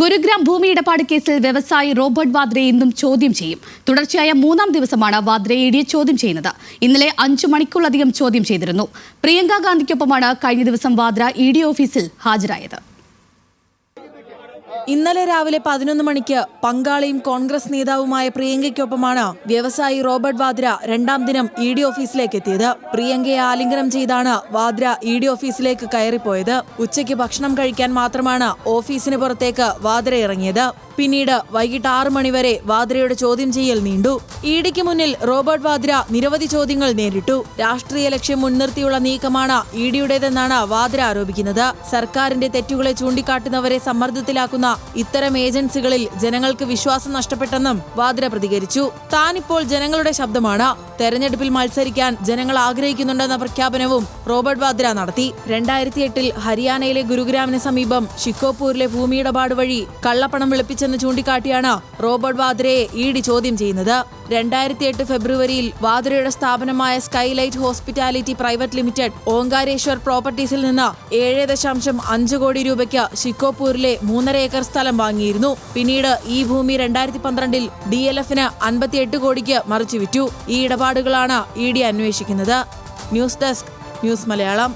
ഗുരുഗ്രാം ഭൂമി ഇടപാട് കേസിൽ വ്യവസായി റോബർട്ട് വാദ്രയെ ഇന്നും ചോദ്യം ചെയ്യും. തുടർച്ചയായ മൂന്നാം ദിവസമാണ് വാദ്രയെ ഇടിയെ ചോദ്യം ചെയ്യുന്നത്. ഇന്നലെ അഞ്ചു മണിക്കൂറിലധികം ചോദ്യം ചെയ്തിരുന്നു. പ്രിയങ്ക ഗാന്ധിക്കൊപ്പമാണ് കഴിഞ്ഞ ദിവസം വാദ്ര ഇ ഡി ഓഫീസിൽ ഹാജരായത്. ഇന്നലെ രാവിലെ പതിനൊന്ന് മണിക്ക് പങ്കാളിയും കോൺഗ്രസ് നേതാവുമായ പ്രിയങ്കയ്ക്കൊപ്പമാണ് വ്യവസായി റോബർട്ട് വാദ്ര രണ്ടാം ദിനം ഇ ഡി ഓഫീസിലേക്ക് എത്തിയത്. പ്രിയങ്കയെ ആലിംഗനം ചെയ്താണ് വാദ്ര ഇ ഡി ഓഫീസിലേക്ക് കയറിപ്പോയത്. ഉച്ചയ്ക്ക് ഭക്ഷണം കഴിക്കാൻ മാത്രമാണ് ഓഫീസിന് പുറത്തേക്ക് വാദ്ര ഇറങ്ങിയത്. പിന്നീട് വൈകിട്ട് ആറ് മണിവരെ വാദ്രയുടെ ചോദ്യം ചെയ്യൽ നീണ്ടു. ഇഡിക്ക് മുന്നിൽ റോബർട്ട് വാദ്ര നിരവധി ചോദ്യങ്ങൾ നേരിട്ടു. രാഷ്ട്രീയ ലക്ഷ്യം മുൻനിർത്തിയുള്ള നീക്കമാണ് ഇഡിയുടേതെന്നാണ് വാദ്ര ആരോപിക്കുന്നത്. സർക്കാരിന്റെ തെറ്റുകളെ ചൂണ്ടിക്കാട്ടുന്നവരെ സമ്മർദ്ദത്തിലാക്കുന്ന ഇത്തരം ഏജൻസികളിൽ ജനങ്ങൾക്ക് വിശ്വാസം നഷ്ടപ്പെട്ടെന്നും വാദ്ര പ്രതികരിച്ചു. താനിപ്പോൾ ജനങ്ങളുടെ ശബ്ദമാണ്. തെരഞ്ഞെടുപ്പിൽ മത്സരിക്കാൻ ജനങ്ങൾ ആഗ്രഹിക്കുന്നുണ്ടെന്ന പ്രഖ്യാപനവും റോബർട്ട് വാദ്ര നടത്തി. രണ്ടായിരത്തി എട്ടിൽ ഹരിയാനയിലെ ഗുരുഗ്രാമിന് സമീപം ഷിക്കോപൂരിലെ ഭൂമിയിടപാട് വഴി കള്ളപ്പണം വെളുപ്പിച്ചെന്ന് ചൂണ്ടിക്കാട്ടിയാണ് റോബർട്ട് വാദ്രയെ ഇ ഡി ചോദ്യം ചെയ്യുന്നത്. രണ്ടായിരത്തി എട്ട് ഫെബ്രുവരിയിൽ വാദ്രയുടെ സ്ഥാപനമായ Skylight hospitality private limited Omkareshwar പ്രോപ്പർട്ടീസിൽ നിന്ന് ഏഴ് ദശാംശം അഞ്ച് കോടി രൂപയ്ക്ക് ഷിക്കോപൂരിലെ മൂന്നര ഏക്കർ സ്ഥലം വാങ്ങിയിരുന്നു. പിന്നീട് ഈ ഭൂമി രണ്ടായിരത്തി പന്ത്രണ്ടിൽ ഡി എൽ എഫിന് അൻപത്തിയെട്ട് കോടിക്ക് മറിച്ചു വിറ്റു. ഈ ഇടപാടുകളാണ് ഇ ഡി അന്വേഷിക്കുന്നത്. News desk news Malayalam.